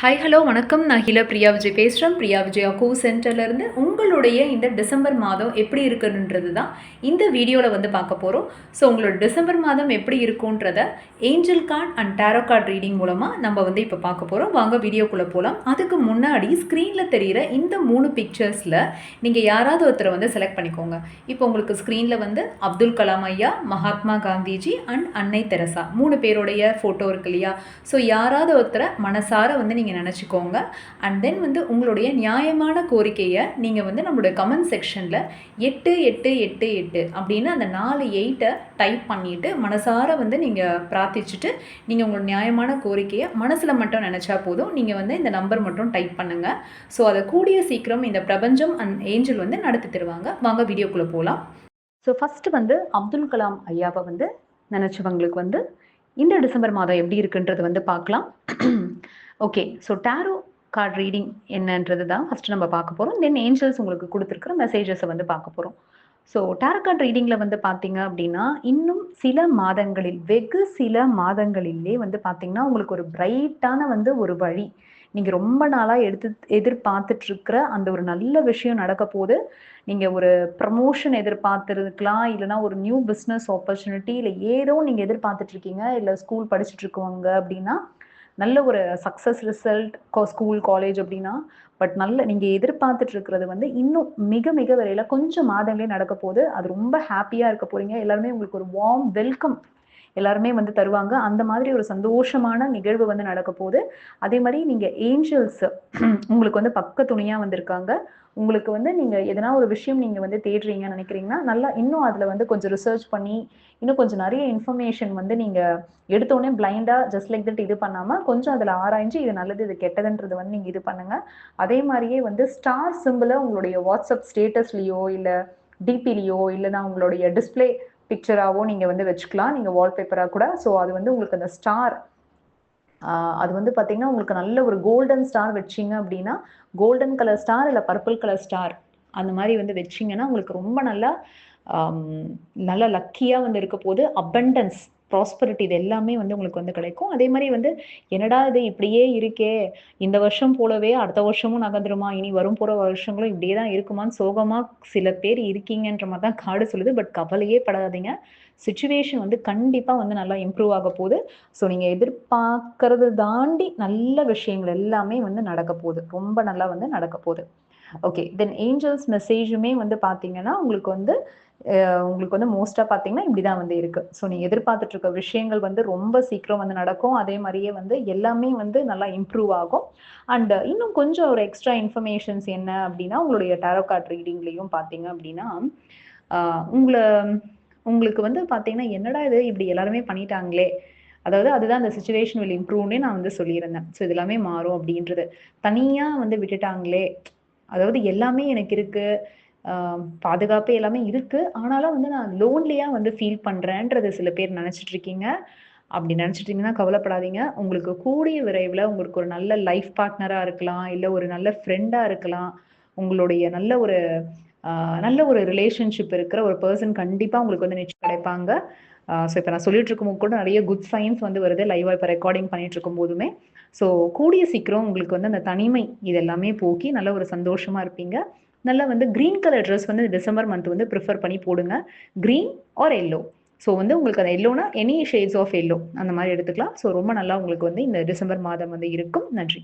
Hi hello வணக்கம். நான் ஹில பிரியா விஜய் பேசுகிறேன் பிரியா விஜய் கோ சென்டர்லேருந்து உங்களுடைய இந்த டிசம்பர் மாதம் எப்படி இருக்குன்றது தான் இந்த வீடியோவில் வந்து பார்க்க போகிறோம் ஸோ உங்களோட டிசம்பர் மாதம் எப்படி இருக்குன்றத angel card and tarot card reading மூலமாக நம்ம வந்து இப்போ பார்க்க போகிறோம் வாங்க வீடியோக்குள்ளே போகலாம் அதுக்கு முன்னாடி ஸ்க்ரீனில் தெரிகிற இந்த மூணு பிக்சர்ஸில் நீங்கள் யாராவது ஒருத்தரை வந்து செலக்ட் பண்ணிக்கோங்க. இப்போ உங்களுக்கு ஸ்க்ரீனில் வந்து அப்துல் கலாம் ஐயா மகாத்மா காந்திஜி அண்ட் அன்னை தெரசா மூணு பேருடைய ஃபோட்டோ இருக்கு இல்லையா? ஸோ யாராவது ஒருத்தரை மனசார வந்து நீங்கள் நினச்சிக்கோங்க. அண்ட் தென் வந்து உங்களுடைய நியாயமான கோரிக்கையை நீங்கள் வந்து நம்மளுடைய கமெண்ட் செக்ஷனில் எட்டு எட்டு எட்டு எட்டு அப்படின்னு அந்த நாலு எயிட்டை டைப் பண்ணிவிட்டு மனசார வந்து நீங்கள் பிரார்த்திச்சுட்டு நீங்கள் உங்களோட நியாயமான கோரிக்கையை மனசில் மட்டும் நினச்சா போதும். நீங்கள் வந்து இந்த நம்பர் மட்டும் டைப் பண்ணுங்கள் ஸோ அதை கூடிய சீக்கிரம் இந்த பிரபஞ்சம் அண்ட் ஏஞ்சல் வந்து நடத்தி தருவாங்க. வாங்க வீடியோக்குள்ளே போகலாம் ஸோ ஃபஸ்ட்டு வந்து அப்துல் கலாம் ஐயாவை வந்து நினச்சவங்களுக்கு வந்து இந்த டிசம்பர் மாதம் எப்படி இருக்குன்றது வந்து பார்க்கலாம். Okay so tarot card reading என்னன்றது தான் ஃபஸ்ட்டு நம்ம பார்க்க போகிறோம் தென் ஏஞ்சல்ஸ் உங்களுக்கு கொடுத்துருக்குற மெசேஜஸை வந்து பார்க்க போகிறோம் ஸோ டேரோ கார்ட் ரீடிங்கில் வந்து பார்த்தீங்க அப்படின்னா இன்னும் சில மாதங்களில் வெகு சில மாதங்களிலே வந்து பார்த்தீங்கன்னா உங்களுக்கு ஒரு பிரைட்டான வந்து ஒரு வழி. நீங்கள் ரொம்ப நாளாக எடுத்து எதிர்பார்த்துட்ருக்கிற அந்த ஒரு நல்ல விஷயம் நடக்க போது நீங்கள் ஒரு ப்ரமோஷன் எதிர்பார்த்துருக்கலாம் இல்லைனா ஒரு நியூ பிஸ்னஸ் ஆப்பர்ச்சுனிட்டி இல்லை ஏதோ நீங்கள் எதிர்பார்த்துட்ருக்கீங்க இல்லை ஸ்கூல் படிச்சுட்டு அப்படின்னா நல்ல ஒரு சக்ஸஸ் ரிசல்ட் ஸ்கூல் காலேஜ் அப்படின்னா பட் நல்ல நீங்கள் எதிர்பார்த்துட்டு இருக்கிறது வந்து இன்னும் மிக மிக விரைவில் கொஞ்சம் மாதங்களே நடக்க போகுது. அது ரொம்ப ஹாப்பியாக இருக்க போறீங்க. எல்லாருமே உங்களுக்கு ஒரு வார்ம் வெல்கம் எல்லாருமே வந்து தருவாங்க. அந்த மாதிரி ஒரு சந்தோஷமான நிகழ்வு வந்து நடக்க போகுது. அதே மாதிரி நீங்கள் ஏஞ்சல்ஸ் உங்களுக்கு வந்து பக்க துணையாக வந்திருக்காங்க. உங்களுக்கு வந்து நீங்கள் எதனா ஒரு விஷயம் நீங்கள் வந்து தேடுறீங்கன்னு நினைக்கிறீங்கன்னா நல்லா இன்னும் அதில் வந்து கொஞ்சம் ரிசர்ச் பண்ணி இன்னும் கொஞ்சம் நிறைய இன்ஃபர்மேஷன் வந்து நீங்கள் எடுத்தோடனே பிளைண்டாக ஜஸ்ட் லைக் தட் இது பண்ணாமல் கொஞ்சம் அதில் ஆராய்ஞ்சு இது நல்லது இது கெட்டதுன்றது வந்து நீங்கள் இது பண்ணுங்கள் அதே மாதிரியே வந்து ஸ்டார் சிம்பிளை உங்களுடைய வாட்ஸ்அப் ஸ்டேட்டஸ்லேயோ இல்லை டிபிலேயோ இல்லைனா உங்களுடைய டிஸ்பிளே பிக்சராகவோ நீங்கள் வந்து வச்சுக்கலாம். நீங்கள் வால்பேப்பராக கூட. ஸோ அது வந்து உங்களுக்கு அந்த ஸ்டார் அது வந்து பார்த்தீங்கன்னா உங்களுக்கு நல்ல ஒரு கோல்டன் ஸ்டார் வச்சிங்க அப்படின்னா கோல்டன் கலர் ஸ்டார் இல்லை பர்பிள் கலர் ஸ்டார் அந்த மாதிரி வந்து வச்சிங்கன்னா உங்களுக்கு ரொம்ப நல்லா நல்ல லக்கியாக வந்து இருக்க போது அபண்டன்ஸ் ப்ராஸ்பரிட்டி இது எல்லாமே வந்து உங்களுக்கு வந்து கிடைக்கும். அதே மாதிரி வந்து என்னடா இது இப்படியே இருக்கே? இந்த வருஷம் போலவே அடுத்த வருஷமும் நகர்ந்துருமா? இனி வரும் போகிற வருஷங்களும் இப்படியே தான் இருக்குமான்னு சோகமாக சில பேர் இருக்கீங்கன்ற மாதிரி தான் காடு சொல்லுது. பட் கவலையே படாதீங்க. சுச்சுவேஷன் வந்து கண்டிப்பாக வந்து நல்லா இம்ப்ரூவ் ஆக போகுது. ஸோ நீங்கள் எதிர்பார்க்கறது தாண்டி நல்ல விஷயங்கள் எல்லாமே வந்து நடக்க போகுது. ரொம்ப நல்லா வந்து நடக்க போகுது. ஓகே தென் ஏஞ்சல்ஸ் மெசேஜுமே வந்து பார்த்தீங்கன்னா உங்களுக்கு வந்து உங்களுக்கு வந்து மோஸ்ட்டாக பார்த்தீங்கன்னா இப்படி தான் வந்து இருக்குது ஸோ நீங்கள் எதிர்பார்த்துட்டு இருக்க விஷயங்கள் வந்து ரொம்ப சீக்கிரம் வந்து நடக்கும். அதே மாதிரியே வந்து எல்லாமே வந்து நல்லா இம்ப்ரூவ் ஆகும். அண்ட் இன்னும் கொஞ்சம் ஒரு எக்ஸ்ட்ரா இன்ஃபர்மேஷன்ஸ் என்ன அப்படின்னா உங்களுடைய டேரோ கார்ட் ரீடிங்லேயும் பார்த்தீங்க அப்படின்னா உங்களை உங்களுக்கு வந்து பார்த்தீங்கன்னா என்னடா இது இப்படி எல்லாருமே பண்ணிட்டாங்களே. அதாவது அதுதான் அந்த சுச்சுவேஷன் வில் இம்ப்ரூவ்னே நான் வந்து சொல்லியிருந்தேன். ஸோ இது எல்லாமே மாறும் அப்படின்றது. தனியாக வந்து விட்டுட்டாங்களே. அதாவது எல்லாமே எனக்கு இருக்குது பாதுகாப்பு எல்லாமே இருக்குது ஆனாலும் வந்து நான் லோன்லியாக வந்து ஃபீல் பண்றேன்றது சில பேர் நினச்சிட்டு இருக்கீங்க. அப்படி நினச்சிட்டு கவலைப்படாதீங்க. உங்களுக்கு கூடிய விரைவில் உங்களுக்கு ஒரு நல்ல லைஃப் பார்ட்னராக இருக்கலாம். இல்லை ஒரு நல்ல ஃப்ரெண்டாக இருக்கலாம். உங்களுடைய நல்ல ஒரு நல்ல ஒரு ரிலேஷன்ஷிப் இருக்கிற ஒரு பர்சன் கண்டிப்பாக உங்களுக்கு வந்து நிச்சயம் கிடைப்பாங்க. ஸோ இப்போ நான் சொல்லிட்டு இருக்கும்போது கூட நிறைய குட் சயின்ஸ் வந்து வருது. லைவாக இப்போ ரெக்கார்டிங் பண்ணிட்டு இருக்கும் போதுமே. ஸோ கூடிய சீக்கிரம் உங்களுக்கு வந்து அந்த தனிமை இது எல்லாமே போக்கி நல்ல ஒரு சந்தோஷமாக இருப்பீங்க. நல்லா வந்து க்ரீன் கலர் ட்ரெஸ் வந்து டிசம்பர் மந்த் வந்து ப்ரிஃபர் பண்ணி போடுங்க. க்ரீன் ஆர் எல்லோ ஸோ வந்து உங்களுக்கு அந்த எல்லோனா எனி ஷேட்ஸ் ஆஃப் எல்லோ அந்த மாதிரி எடுத்துக்கலாம். ஸோ ரொம்ப நல்லா உங்களுக்கு வந்து இந்த டிசம்பர் மாதம் வந்து இருக்கும். நன்றி.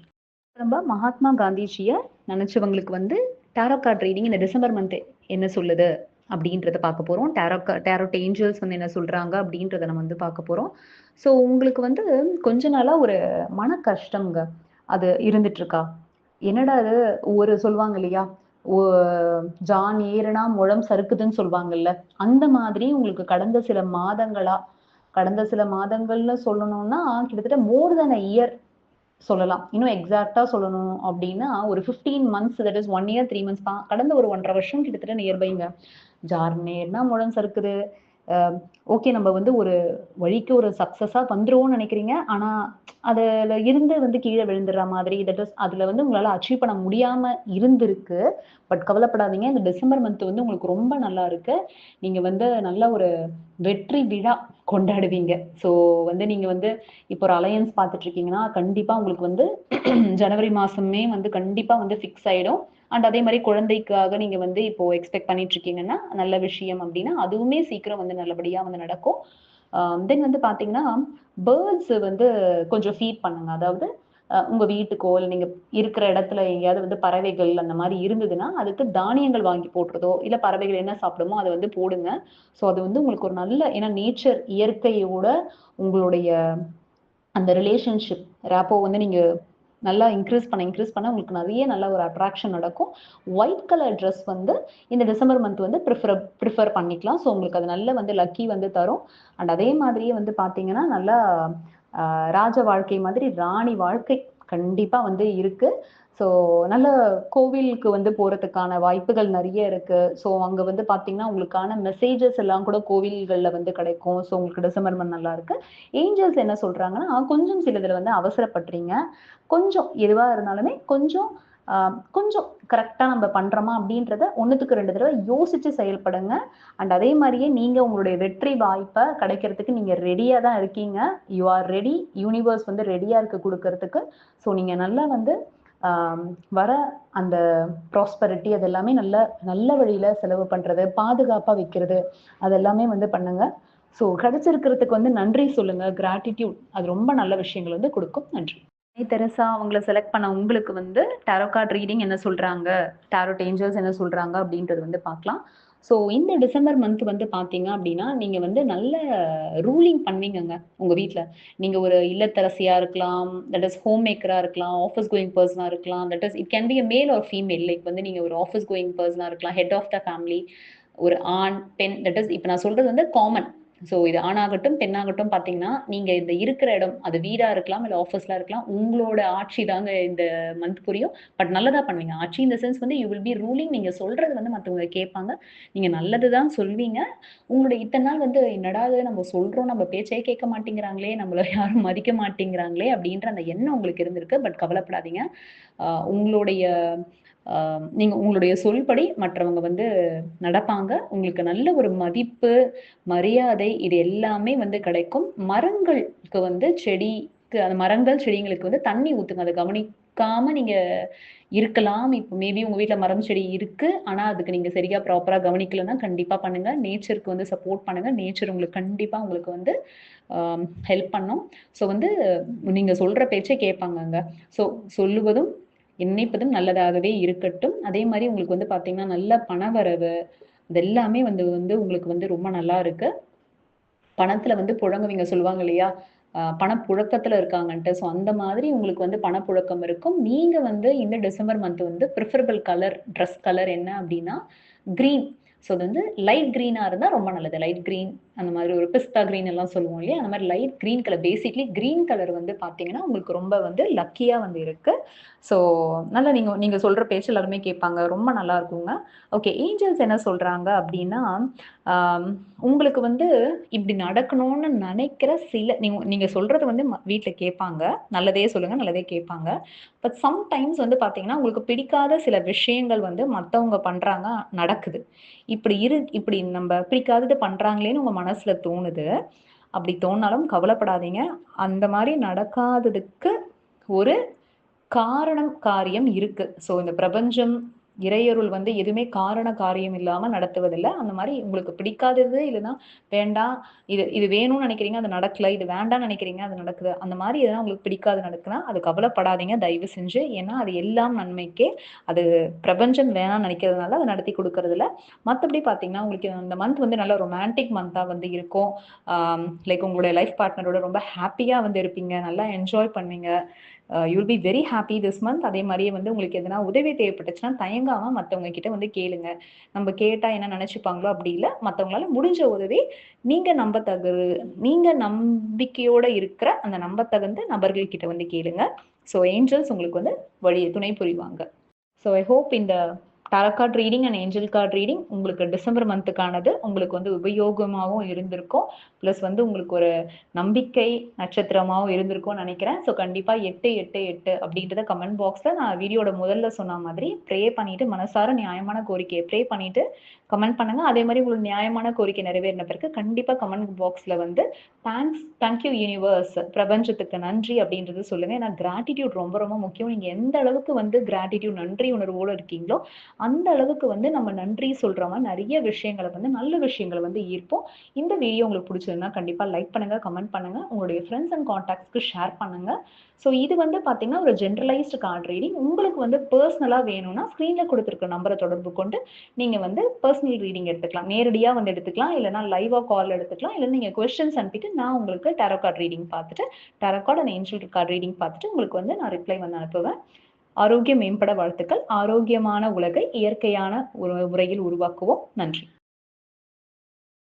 நம்ம மகாத்மா காந்திஜியை நினச்சவங்களுக்கு வந்து டேரோ கார்ட் ரீடிங் இந்த டிசம்பர் மந்த் என்ன சொல்லுது அப்படின்றத பார்க்க போகிறோம் டேரோ டேரோட் ஏஞ்சல்ஸ் வந்து என்ன சொல்கிறாங்க அப்படின்றத நம்ம வந்து பார்க்க போகிறோம் ஸோ உங்களுக்கு வந்து கொஞ்ச நாளாக ஒரு மன கஷ்டங்க. அது இருந்துட்டுருக்கா என்னடா அது ஒரு சொல்லுவாங்க இல்லையா? ஜான் ஏறுனா முழம் சறுக்குதுன்னு சொல்லுவாங்கல்ல அந்த மாதிரி உங்களுக்கு கடந்த சில மாதங்களா கடந்த சில மாதங்கள்ல சொல்லணும்னா கிட்டத்தட்ட மோர் தென் அ இயர் சொல்லலாம். இன்னும் எக்ஸாக்டா சொல்லணும் அப்படின்னா ஒரு fifteen months that is one year three months கடந்த ஒரு ஒன்றரை வருஷம் கிட்டத்தட்ட நியர்பைங்க ஜார் நேர்னா முழம் சறுக்குது. ஓகே நம்ம வந்து ஒரு வழிக்கு ஒரு சக்ஸஸாக வந்துருவோம்னு நினைக்கிறீங்க. ஆனால் அதில் இருந்து வந்து கீழே விழுந்துடுற மாதிரி தட் இஸ் அதில் வந்து உங்களால் அச்சீவ் பண்ண முடியாமல் இருந்திருக்கு. பட் கவலைப்படாதீங்க இந்த டிசம்பர் மந்த் வந்து உங்களுக்கு ரொம்ப நல்லா இருக்கு. நீங்கள் வந்து நல்ல ஒரு வெற்றி விழா கொண்டாடுவீங்க. ஸோ வந்து நீங்கள் வந்து இப்போ ஒரு அலையன்ஸ் பார்த்துட்டு இருக்கீங்கன்னா கண்டிப்பாக உங்களுக்கு வந்து ஜனவரி மாதமே வந்து கண்டிப்பாக வந்து ஃபிக்ஸ் ஆகிடும் அண்ட் அதே மாதிரி குழந்தைக்காக நீங்கள் வந்து இப்போ எக்ஸ்பெக்ட் பண்ணிட்டு இருக்கீங்கன்னா நல்ல விஷயம் அப்படின்னா அதுவுமே சீக்கிரம் வந்து நல்லபடியாக வந்து நடக்கும். Um, தென் வந்து பாத்தீங்கன்னா பேர்ட்ஸ் வந்து கொஞ்சம் ஃபீட் பண்ணுங்க. அதாவது உங்க வீட்டுக்கோ இல்லை நீங்க இருக்கிற இடத்துல எங்கேயாவது வந்து பறவைகள் அந்த மாதிரி இருந்ததுன்னா அதுக்கு தானியங்கள் வாங்கி போடுறதோ இல்லை பறவைகள் என்ன சாப்பிடுமோ அதை வந்து போடுங்க. ஸோ அது வந்து உங்களுக்கு ஒரு நல்ல ஏன்னா நேச்சர் இயற்கையோட உங்களுடைய அந்த ரிலேஷன்ஷிப் ரேப்போ வந்து நீங்க நல்லா இன்க்ரீஸ் பண்ண இன்க்ரீஸ் பண்ண உங்களுக்கு நிறைய நல்ல ஒரு அட்ராக்ஷன் நடக்கும். ஒயிட் கலர் ட்ரெஸ் வந்து இந்த டிசம்பர் மந்த் வந்து ப்ரிஃபர் ப்ரிஃபர் பண்ணிக்கலாம். ஸோ உங்களுக்கு அது நல்ல வந்து லக்கி வந்து தரும். அண்ட் அதே மாதிரியே வந்து பார்த்தீங்கன்னா நல்லா ராஜ வாழ்க்கை மாதிரி ராணி வாழ்க்கை கண்டிப்பாக வந்து இருக்கு. ஸோ நல்ல கோவிலுக்கு வந்து போகிறதுக்கான வாய்ப்புகள் நிறைய இருக்கு. ஸோ அங்கே வந்து பார்த்தீங்கன்னா உங்களுக்கான மெசேஜஸ் எல்லாம் கூட கோவில்களில் வந்து கிடைக்கும். ஸோ உங்களுக்கு டிசம்பர் மந்த் நல்லா இருக்கு. ஏஞ்சல்ஸ் என்ன சொல்றாங்கன்னா கொஞ்சம் சிலதில் வந்து அவசரப்படுறீங்க. கொஞ்சம் எதுவாக இருந்தாலுமே கொஞ்சம் கொஞ்சம் கரெக்டாக நம்ம பண்ணுறோமா அப்படின்றத ஒன்றுத்துக்கு ரெண்டு தடவை யோசிச்சு செயல்படுங்க. அண்ட் அதே மாதிரியே நீங்கள் உங்களுடைய வெற்றி வாய்ப்பை கிடைக்கிறதுக்கு நீங்கள் ரெடியாக தான் இருக்கீங்க. யூ ஆர் ரெடி யூனிவர்ஸ் வந்து ரெடியாக இருக்க கொடுக்கறதுக்கு. ஸோ நீங்கள் நல்லா வந்து வர அந்த ப்ராஸ்பரிட்டி அது எல்லாமே நல்ல நல்ல வழியில செலவு பண்றது பாதுகாப்பா வைக்கிறது அதெல்லாமே வந்து பண்ணுங்க. ஸோ கிடைச்சிருக்கிறதுக்கு வந்து நன்றி சொல்லுங்க. கிராட்டிடியூட் அது ரொம்ப நல்ல விஷயங்கள் வந்து கொடுக்கும். நன்றி. தெரசா அவங்கள செலக்ட் பண்ண உங்களுக்கு வந்து டேரோ கார்ட் ரீடிங் என்ன சொல்றாங்க? டேரோ டேஞ்சர்ஸ் என்ன சொல்றாங்க அப்படின்றது வந்து பார்க்கலாம். ஸோ இந்த டிசம்பர் மந்த் வந்து பார்த்தீங்க அப்படின்னா நீங்கள் வந்து நல்ல ரூலிங் பண்ணுவீங்கங்க உங்கள் வீட்டில் நீங்கள் ஒரு இல்லத்தரசியாக இருக்கலாம் தட் இஸ் ஹோம் மேக்கராக இருக்கலாம் ஆஃபீஸ் கோயிங் பர்சனாக இருக்கலாம். That is it can be a male or female like வந்து நீங்கள் ஒரு ஆஃபீஸ் கோயிங் பர்சனாக இருக்கலாம் ஹெட் ஆஃப் த ஃபேமிலி ஒரு ஆண் பெண் தட் இஸ் இப்போ நான் சொல்கிறது வந்து காமன் ஸோ இது ஆணாகட்டும் பெண்ணாகட்டும் பார்த்தீங்கன்னா நீங்கள் இந்த இருக்கிற இடம் அது வீடாக இருக்கலாம் இல்லை ஆஃபீஸ்லாம் இருக்கலாம் உங்களோட ஆட்சி தாங்க இந்த மந்த் புரியும். பட் நல்லதா பண்ணுவீங்க. ஆட்சி இந்த சென்ஸ் வந்து யூ வில் பி ரூலிங் நீங்கள் சொல்றது வந்து மற்றவங்க கேட்பாங்க. நீங்கள் நல்லது தான் சொல்வீங்க. உங்களோட இத்தனை நாள் வந்து என்னடா இது நம்ம சொல்றோம் நம்ம பேச்சே கேட்க மாட்டேங்கிறாங்களே நம்மளை யாரும் மதிக்க மாட்டேங்கிறாங்களே அப்படின்ற அந்த எண்ணம் உங்களுக்கு இருந்திருக்கு. பட் கவலைப்படாதீங்க. உங்களுடைய நீங்க உங்களுடைய சொல்படி மற்றவங்க வந்து நடப்பாங்க. உங்களுக்கு நல்ல ஒரு மதிப்பு மரியாதை இது எல்லாமே வந்து கிடைக்கும். மரங்களுக்கு வந்து செடிக்கு அந்த மரங்கள் செடிங்களுக்கு வந்து தண்ணி ஊத்துங்க. அதை கவனிக்காம நீங்க இருக்கலாம். இப்போ மேபி உங்க வீட்டுல மரம் செடி இருக்கு. ஆனா அதுக்கு நீங்க சரியா ப்ராப்பரா கவனிக்கலைன்னா கண்டிப்பா பண்ணுங்க. நேச்சருக்கு வந்து சப்போர்ட் பண்ணுங்க. நேச்சர் உங்களுக்கு கண்டிப்பா உங்களுக்கு வந்து ஹெல்ப் பண்ணும். ஸோ வந்து நீங்க சொல்ற பேச்சை கேட்பாங்கங்க. ஸோ சொல்லுவதும் நினைப்பதும் நல்லதாகவே இருக்கட்டும். அதே மாதிரி உங்களுக்கு வந்து பாத்தீங்கன்னா நல்ல பணவரவு இதெல்லாமே வந்து வந்து உங்களுக்கு வந்து ரொம்ப நல்லா இருக்கு. பணத்துல வந்து புழங்குவீங்க சொல்லுவாங்க இல்லையா? பணப்புழக்கத்துல இருக்காங்கன்ட்டு. ஸோ அந்த மாதிரி உங்களுக்கு வந்து பணப்புழக்கம் இருக்கும். நீங்க வந்து இந்த டிசம்பர் மந்த் வந்து ப்ரிஃபரபிள் கலர் ட்ரெஸ் கலர் என்ன அப்படின்னா கிரீன் ஸோ அது வந்து லைட் க்ரீனா இருந்தா ரொம்ப நல்லது. லைட் க்ரீன் அந்த மாதிரி ஒரு பிஸ்தா கிரீன் எல்லாம் சொல்லுவோம் இல்லையா? அந்த மாதிரி light green colour basically green colour வந்து பார்த்தீங்கன்னா உங்களுக்கு ரொம்ப வந்து லக்கியாக வந்து இருக்கு. ஸோ நல்லா நீங்க நீங்க சொல்ற பேச்சு எல்லாருமே கேட்பாங்க. ரொம்ப நல்லா இருக்குங்க. ஓகே ஏஞ்சல்ஸ் என்ன சொல்றாங்க அப்படின்னா உங்களுக்கு வந்து இப்படி நடக்கணும்னு நினைக்கிற சில நீங்க நீங்க சொல்றது வந்து ம- கேட்பாங்க. நல்லதே சொல்லுங்க நல்லதே கேட்பாங்க. பட் சம்டைம்ஸ் வந்து பார்த்தீங்கன்னா உங்களுக்கு பிடிக்காத சில விஷயங்கள் வந்து மற்றவங்க பண்றாங்க நடக்குது. இப்படி இரு இப்படி நம்ம பிடிக்காதது பண்றாங்களேன்னு உங்க மனசுல தோணுது. அப்படி தோணாலும் கவலைப்படாதீங்க. அந்த மாதிரி நடக்காததுக்கு ஒரு காரணம் காரியம் இருக்கு. ஸோ இந்த பிரபஞ்சம் இறையருள் வந்து எதுவுமே காரண காரியம் இல்லாம நடத்துவதில்லை. அந்த மாதிரி உங்களுக்கு பிடிக்காதது இல்லைன்னா வேண்டாம் இது இது வேணும்னு நினைக்கிறீங்க அது நடக்கல இது வேண்டாம்னு நினைக்கிறீங்க அது நடக்குது. அந்த மாதிரி எதனா உங்களுக்கு பிடிக்காது நடக்குன்னா அது கவலைப்படாதீங்க தயவு செஞ்சு. ஏன்னா அது எல்லாம் நன்மைக்கே அது பிரபஞ்சம் வேணாம்னு நினைக்கிறதுனால அதை நடத்தி கொடுக்கறதில்ல. மற்றபடி பார்த்தீங்கன்னா உங்களுக்கு இந்த மந்த் வந்து நல்ல ரொமான்டிக் மந்த்தாக வந்து இருக்கும். லைக் உங்களுடைய லைஃப் பார்ட்னரோட ரொம்ப ஹாப்பியாக வந்து இருப்பீங்க. நல்லா என்ஜாய் பண்ணுவீங்க. You'll be very happy this month அதே மாதிரியே வந்து உங்களுக்கு எதனா உதவி தேவைப்பட்டுச்சுன்னா தயங்காம மற்றவங்க கிட்ட வந்து கேளுங்க. நம்ம கேட்டா என்ன நினைச்சுப்பாங்களோ அப்படி இல்லை மற்றவங்களால முடிஞ்ச உதவி நீங்க நம்பத்தகு நீங்க நம்பிக்கையோட இருக்கிற அந்த நம்பத்தகுந்த நபர்கள் கிட்ட வந்து கேளுங்க. ஸோ ஏஞ்சல்ஸ் உங்களுக்கு வந்து வழி துணை புரிவாங்க. ஸோ ஐ ஹோப் இந்த tarot card reading and angel card reading உங்களுக்கு டிசம்பர் மந்த்துக்கானது உங்களுக்கு வந்து உபயோகமாகவும் இருந்திருக்கும். ப்ளஸ் வந்து உங்களுக்கு ஒரு நம்பிக்கை நட்சத்திரமாகவும் இருந்திருக்கும்னு நினைக்கிறேன். ஸோ கண்டிப்பாக எட்டு எட்டு எட்டு அப்படின்றத கமெண்ட் பாக்ஸில் நான் வீடியோட முதல்ல சொன்ன மாதிரி ப்ரே பண்ணிட்டு மனசார நியாயமான கோரிக்கையை ப்ரே பண்ணிட்டு கமெண்ட் பண்ணுங்க. அதே மாதிரி உங்களுக்கு நியாயமான கோரிக்கை நிறைவேறின பிறகு கண்டிப்பாக கமெண்ட் பாக்ஸில் வந்து தேங்க்ஸ் தேங்க்யூ யூனிவர்ஸ் பிரபஞ்சத்துக்கு நன்றி அப்படின்றது சொல்லுங்க. ஏன்னா கிராட்டிடியூட் ரொம்ப ரொம்ப முக்கியம். நீங்கள் எந்த அளவுக்கு வந்து கிராட்டிடியூட் நன்றி உணர்வோடு இருக்கீங்களோ அந்த அளவுக்கு வந்து நம்ம நன்றி சொல்கிறவங்க மாதிரி நிறைய விஷயங்களை வந்து நல்ல விஷயங்களை வந்து ஈர்ப்போம். இந்த வீடியோ உங்களுக்கு பிடிச்சிருந்தா கண்டிப்பாக லைக் பண்ணுங்க கமெண்ட் பண்ணுங்க. உங்களுடைய ஃப்ரெண்ட்ஸ் அண்ட் காண்டாக்ட்ஸ்க்கு ஷேர் பண்ணுங்க. ஸோ இது வந்து பார்த்தீங்கன்னா ஒரு ஜென்ரலைஸ்டு கார்டு ரீடிங் உங்களுக்கு வந்து பர்சனலாக வேணும்னா ஸ்க்ரீனில் கொடுத்துருக்க நம்பரை தொடர்பு கொண்டு நீங்கள் வந்து பர்சனல் ரீடிங் எடுத்துக்கலாம். நேரடியாக வந்து எடுத்துக்கலாம். இல்லைனா லைவாக கால் எடுத்துக்கலாம். இல்லை நீங்கள் கொஸ்டின்ஸ் அனுப்பிட்டு நான் உங்களுக்கு டேரோ கார்டு ரீடிங் பார்த்துட்டு tarot card and angel card reading பார்த்துட்டு உங்களுக்கு வந்து நான் ரிப்ளை வந்து அனுப்புவேன். ஆரோக்கியம் மேம்பட வாழ்த்துக்கள். ஆரோக்கியமான உலகை இயற்கையான உறையில் முறையில் உருவாக்குவோம். நன்றி.